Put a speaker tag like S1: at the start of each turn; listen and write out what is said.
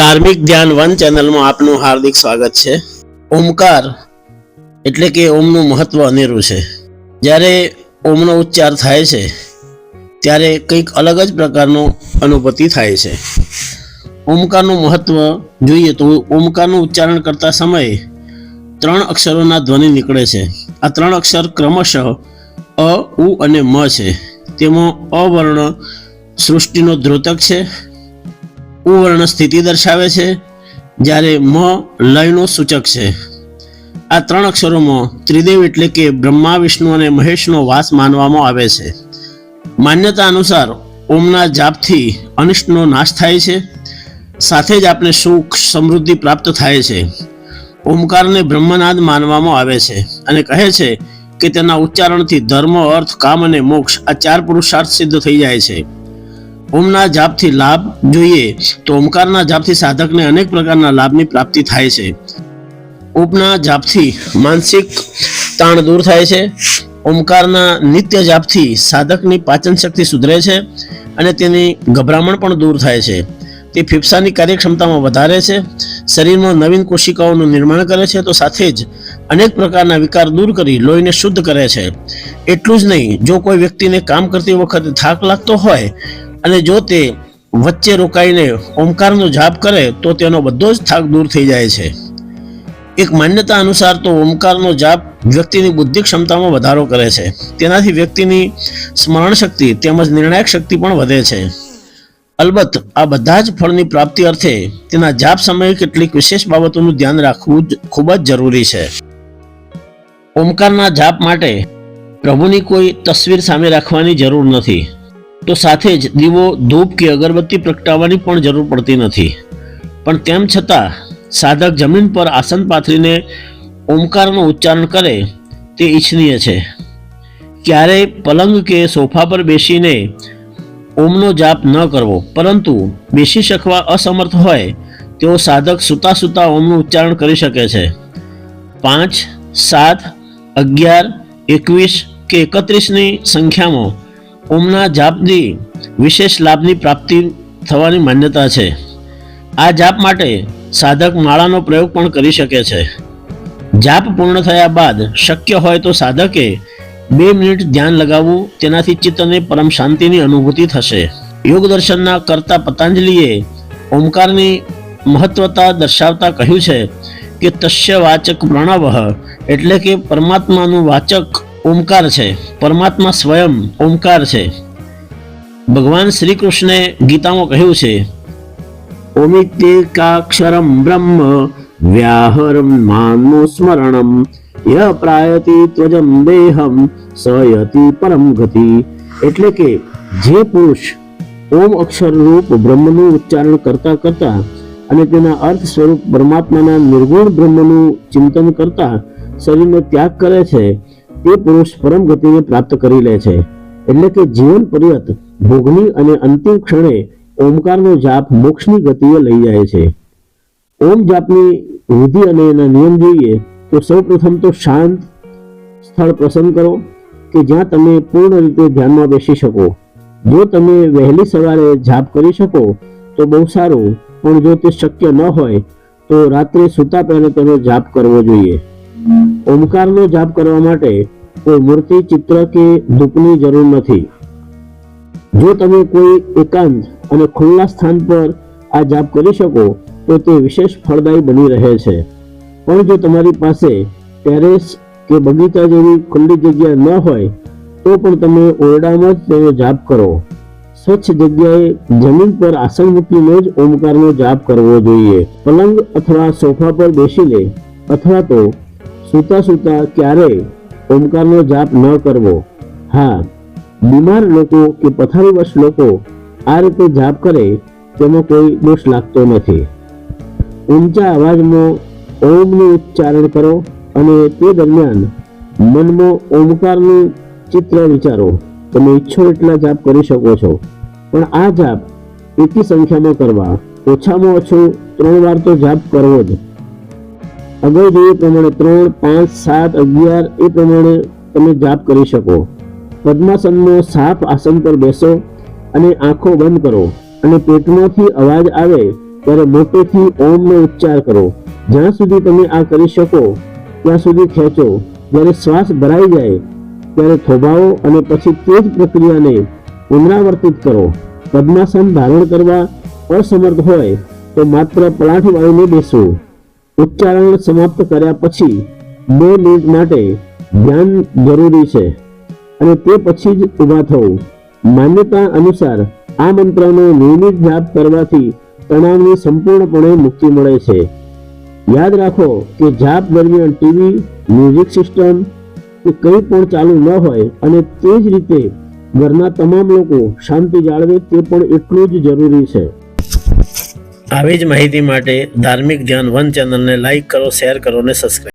S1: ધાર્મિક ધ્યાન વન ચેનલમાં આપનું હાર્દિક સ્વાગત છે. ઓમકાર એટલે કે ઓમનું મહત્વ અનેરું છે. જ્યારે ઓમનો ઉચ્ચાર થાય છે, ત્યારે કંઈક અલગ જ પ્રકારનો અનુભૂતિ થાય છે. ઓમકારનું મહત્વ જોઈએ તો ઓમકારનું ઉચ્ચારણ કરતા સમયે ત્રણ અક્ષરોના ધ્વનિ નીકળે છે. આ ત્રણ અક્ષર ક્રમશઃ અ, ઉ અને મ છે. તેમાં અવર્ણ સૃષ્ટિનો ધ્રોતક છે ઉ વર્ણ સ્થિતિ દર્શાવે છે, જ્યારે મ લયનો સૂચક છે. આ ત્રણ અક્ષરોમાં ત્રિદેવ એટલે કે બ્રહ્મા, વિષ્ણુ અને મહેશનો વાસ માનવામાં આવે છે. માન્યતા અનુસાર ઓમના જાપથી અનિષ્ટનો નાશ થાય છે. સાથે જ આપને સુખ, સમૃદ્ધિ પ્રાપ્ત થાય છે. ઓમકારને બ્રહ્મનાદ માનવામાં આવે છે અને કહે છે કે તેના ઉચ્ચારણથી ધર્મ, અર્થ, કામ અને મોક્ષ આ ચાર પુરુષાર્થ સિદ્ધ થઈ જાય છે. ઓમના જાપથી લાભ જોઈએ તો ઓમકારના જાપથી સાધકને અનેક પ્રકારના લાભની પ્રાપ્તિ થાય છે. ઓમના જાપથી માનસિક તાણ દૂર થાય છે. ઓમકારના નિત્ય જાપથી સાધકની પાચન શક્તિ સુધરે છે અને તેની ગભરામણ પણ દૂર થાય છે. તે ફેફસાની કાર્યક્ષમતામાં વધારે છે. શરીરમાં નવીન કોશિકાઓનું નિર્માણ કરે છે તો સાથે જ અનેક પ્રકારના વિકાર દૂર કરી લોહીને શુદ્ધ કરે છે. એટલું જ નહીં, જો કોઈ વ્યક્તિને કામ કરતી વખતે થાક લાગતો હોય અને જો તે વચ્ચે રોકાઈને ઓમકારનો જાપ કરે, તો તેનો બધો જ થાક દૂર થઈ જાય છે. એક માન્યતા અનુસાર તો ઓમકારનો જાપ વ્યક્તિની બુદ્ધિ ક્ષમતામાં વધારો કરે છે. તેનાથી વ્યક્તિની સ્મરણ શક્તિ તેમજ નિર્ણાયક શક્તિ પણ વધે છે. અલબત્ત, આ બધા જ ફળની પ્રાપ્તિ અર્થે તેના જાપ સમયે કેટલીક વિશેષ બાબતોનું ધ્યાન રાખવું ખૂબ જ જરૂરી છે. ઓમકારના જાપ માટે પ્રભુની કોઈ તસવીર સામે રાખવાની જરૂર નથી. તો સાથે જ દીવો, ધૂપ કે અગરબત્તી પ્રગટાવવાની પણ જરૂર પડતી નથી. પણ તેમ છતાં, સાધક જમીન પર આસન પાથરીને ઓમકારનું ઉચ્ચારણ કરે તે ઈચ્છનીય છે. ક્યારેય પલંગ કે સોફા પર બેસીને ઓમનો જાપ ન કરવો, પરંતુ બેસી શકવા અસમર્થ હોય, તેઓ સાધક સૂતા સૂતા ઓમનું ઉચ્ચારણ કરી શકે છે. પાંચ, સાત, અગિયાર, એકવીસ કે એકત્રીસની સંખ્યામાં ઓમના જાપની વિશેષ લાભની પ્રાપ્તિ થવાની માન્યતા છે. આ જાપ માટે સાધક માળાનો પ્રયોગ પણ કરી શકે છે. જાપ પૂર્ણ થયા બાદ શક્ય હોય તો સાધકે બે મિનિટ ધ્યાન લગાવવું, તેનાથી ચિત્તને પરમ શાંતિની અનુભૂતિ થશે. યોગ દર્શનના કરતા પતંજલિએ ઓમકારની મહત્વતા દર્શાવતા કહ્યું છે કે તસ્ય વાચક પ્રણવ એટલે કે પરમાત્માનું વાચક ઓમકાર છે. પરમાત્મા સ્વયં ઓમકાર છે. ભગવાન શ્રી કૃષ્ણે ગીતામાં કહ્યું છે, ઓમિત્યકાક્ષરમ બ્રહ્મ વ્યાહરમ માનો સ્મરણમ ય પ્રાયતિ ત્વજમ દેહમ સયતિ પરમ ગતિ. એટલે કે, જે પુરુષ ઓમ અક્ષર રૂપ બ્રહ્મનું ઉચ્ચારણ કરતા કરતા અને તેના અર્થ સ્વરૂપ પરમાત્માના નિર્ગુણ બ્રહ્મનું ચિંતન કરતા શરીરનો ત્યાગ કરે છે તે પુરુષ પરમ ગતિને પ્રાપ્ત કરી લે છે. એટલે કે જીવન પર્યંત ભોગની અને અંતિમ ક્ષણે ઓમકારનો જાપ મોક્ષની ગતિએ લઈ જાય છે. ઓમ જાપની વિધિ અને એના નિયમ જોઈએ તો સૌ પ્રથમ તો શાંત સ્થળ પસંદ કરો કે જ્યાં તમે પૂર્ણ રીતે ધ્યાનમાં બેસી શકો. જો તમે વહેલી સવારે જાપ કરી શકો તો બહુ સારું, પણ જો તે શક્ય ન હોય તો રાત્રે સૂતા પહેલા તેનો જાપ કરવો જોઈએ. ઓમકારનો જાપ કરવા માટે કોઈ મૂર્તિ, ચિત્ર કે ધૂપની જરૂર નથી. જો તમે કોઈ એકાંત અને ખુલ્લા સ્થાન પર આ જાપ કરી શકો, તો તે વિશેષ ફળદાયી બની રહે છે. પણ જો તમારી પાસે ટેરેસ કે બગીચા જેવી ખુલ્લી જગ્યા ન હોય, તો પણ તમે ઓરડામાં જ તેનો જાપ કરો. સ્વચ્છ જગ્યાએ જમીન પર આસન મૂકીને જ ઓમકારનો જાપ કરવો જોઈએ. પલંગ અથવા સોફા પર બેસીને અથવા તો સૂતા સૂતા ક્યારેય ઓમકારનો જાપ ન કરવો? હા, બીમાર લોકો કે પથારીવશ લોકો આ રીતે જાપ કરે તેમાં કોઈ દોષ લાગતો નથી. ઊંચા અવાજમાં ઓમનું ઉચ્ચારણ કરો અને તે દરમિયાન મનમાં ઓમકારનું ચિત્ર વિચારો. તમે ઈચ્છો એટલા જાપ કરી શકો છો. પણ આ જાપ એકી સંખ્યામાં કરવા ઓછામાં ઓછું ત્રણ વાર તો જાપ કરવો જ. અગાઉ જોઈએ પ્રમાણે ત્રણ, પાંચ, સાત, અગિયાર, એ પ્રમાણે તમે જાપ કરી શકો. પદ્માસનનો સાફ આસન પર બેસો અને આંખો બંધ કરો અને પેટમાંથી અવાજ આવે ત્યારે મોટેથી ઓમનો ઉચ્ચાર કરો. જ્યાં સુધી તમે આ કરી શકો, ત્યાં સુધી ખેંચો. જ્યારે શ્વાસ ભરાઈ જાય, ત્યારે થોભાવો અને પછી તે જ પ્રક્રિયાને પુનરાવર્તિત કરો. પદ્માસન ધારણ કરવા અસમર્થ હોય તો માત્ર પલાઠ વાળીને બેસવું ઉચ્ચારણ સમાપ્ત કર્યા પછી બે મિનિટ માટે ધ્યાન જરૂરી છે અને તે પછી જ ઊભા થવું. માન્યતા અનુસાર આ મંત્રનો નિયમિત જાપ કરવાથી તણાવની સંપૂર્ણપણે મુક્તિ મળે છે. યાદ રાખો કે જાપ દરમિયાન ટીવી મ્યુઝિક સિસ્ટમ કે કંઈ પણ ચાલુ ન હોય અને તે જ રીતે ઘરના તમામ લોકો શાંતિ જાળવે તે પણ એટલું જ જરૂરી છે. આવી જ માહિતી માટે ધાર્મિક ધ્યાન વન ચેનલને લાઇક કરો શેર કરો અને સબસ્ક્રાઈબ